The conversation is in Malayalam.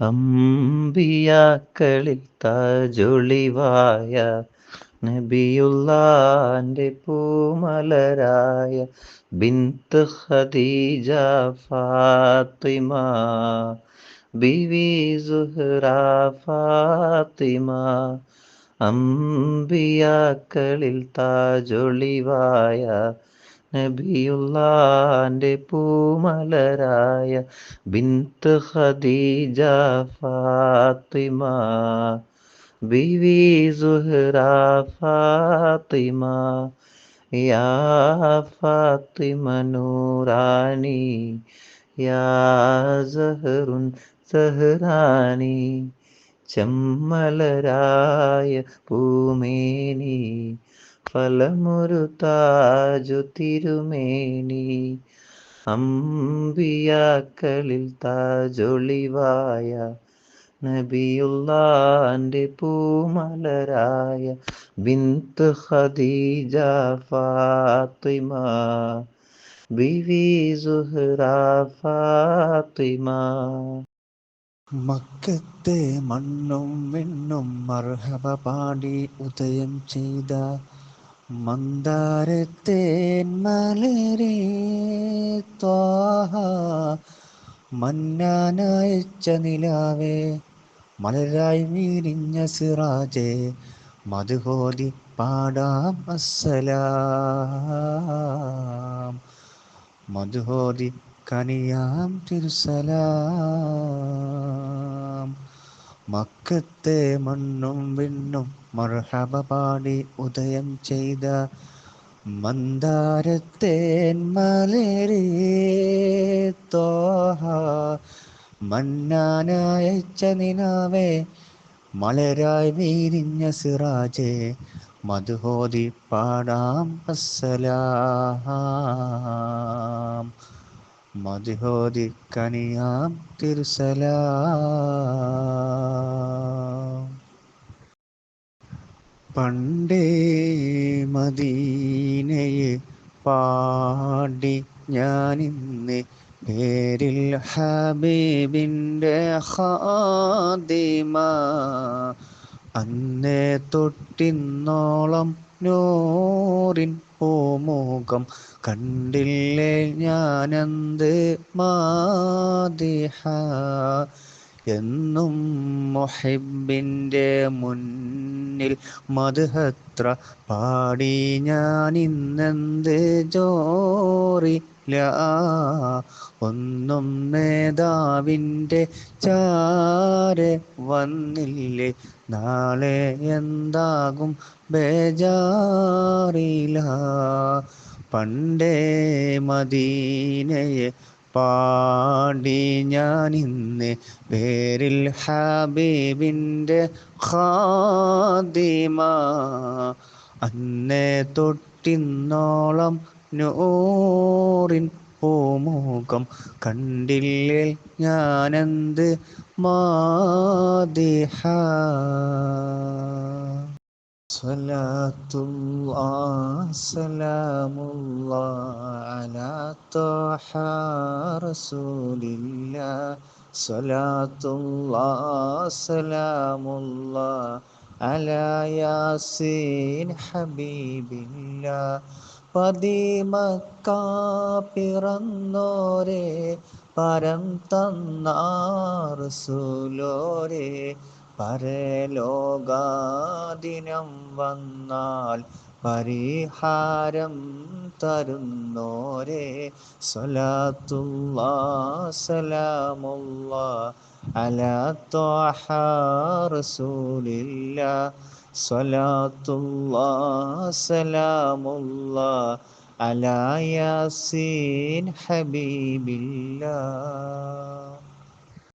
അമ്പിയാക്കളിൽ താജൊളിവായ നബിയുള്ളാന്റെ പൂമലരായ ബിന്ത് ഖദീജ ഫാത്തിമ ബിവി സുഹ്റ ഫാത്തിമ. അമ്പിയാക്കളിൽ താജൊളിവായ നബിയുള്ളാന്റെ പൂമലരായ ബിന്ത് ഖദീജ ഫാത്തിമ ബിവി സുഹ്റ ഫാത്തിമ യാ ഫാത്തിമ നൂറാണി യാ സഹറുൻ സഹറാനി ചെമ്മലരായ പൂമേനി ഫലമൊരു താജു തിരുമേനി. അമ്പിയാക്കളിൽ താജൊളിവായ നബിയുള്ളാന്റെ പൂമലരായ ബിന്ത് ഖദീജ ഫാത്തിമ. ബിവി സുഹ്റ ഫാത്തിമ. മക്കത്തെ മണ്ണും വിണ്ണും മർഹബ പാടി ഉദയം ചെയ്ത മന്ദാരത്തേൻ മലരേ ത്വാഹ. മന്നാനയച്ച നിലാവേ മലരായി വിരിഞ്ഞ സിറാജേ മധുഹോതി പാടാം അസ്സലാം. മധുഹോതി കനിയാം തിരുസലാം. മക്കത്തെ മണ്ണും വിണ്ണും മർഹബ പാടി ഉദയം ചെയ്ത മന്ദാരത്തേൻ മലരേ തോഹ. മന്നാനയച്ച നിനാവേ മലരായി വീരിഞ്ഞ സിറാജേ മധുഹോതി പാടാം അസ്സലാം മധുഹോതി തിരുസല. പണ്ടേ മദീനയെ പാടി ഞാനിന്ന് പേരിൽ ഹബീബിന്റെ ഖാദിമ. അന്നേ തൊട്ടിന്നോളം നൂറിൻ പൂമുഖം കണ്ടില്ലേ ഞാനെന്ത് മാതിഹ? എന്നും മൊഹിബിന്റെ മുന്നിൽ മധുഹത്ര പാടി ഞാൻ ഇന്നെന്ത് ജോറില്ല ഒന്നും നേതാവിന്റെ ചാരെ വന്നില്ലേ? നാളെ എന്താകും ബേജാറില്ല പണ്ടേ മദീനയെ പാടി ഞാൻ ഇന്ന് പേരിൽ ഹബീബിന്റെ ഖാദിമ. അന്നേ തൊട്ടിന്നോളം നൂറിൻ പൂമുഖം കണ്ടില്ലേ ഞാനെന്ത് മാതിഹ സലാത്തുല്ലാ സലാമുല്ലാ അലാ ത്വഹ റസൂലില്ലാ സലാത്തുല്ലാ സലാമുല്ലാ അലാ യാസീൻ ഹബീബില്ലാ പതിമക്ക പിറന്നോരെ പരം തന്നാ റസൂലോരെ പരലോകാദിനം വന്നാൽ പരിഹാരം തരുന്നോരെ. സ്വലാത്തുള്ള സലാമുല്ലാ അലാ ത്വാഹ റസൂലില്ല. അലാ യാസീൻ ഹബീബില്ലാ.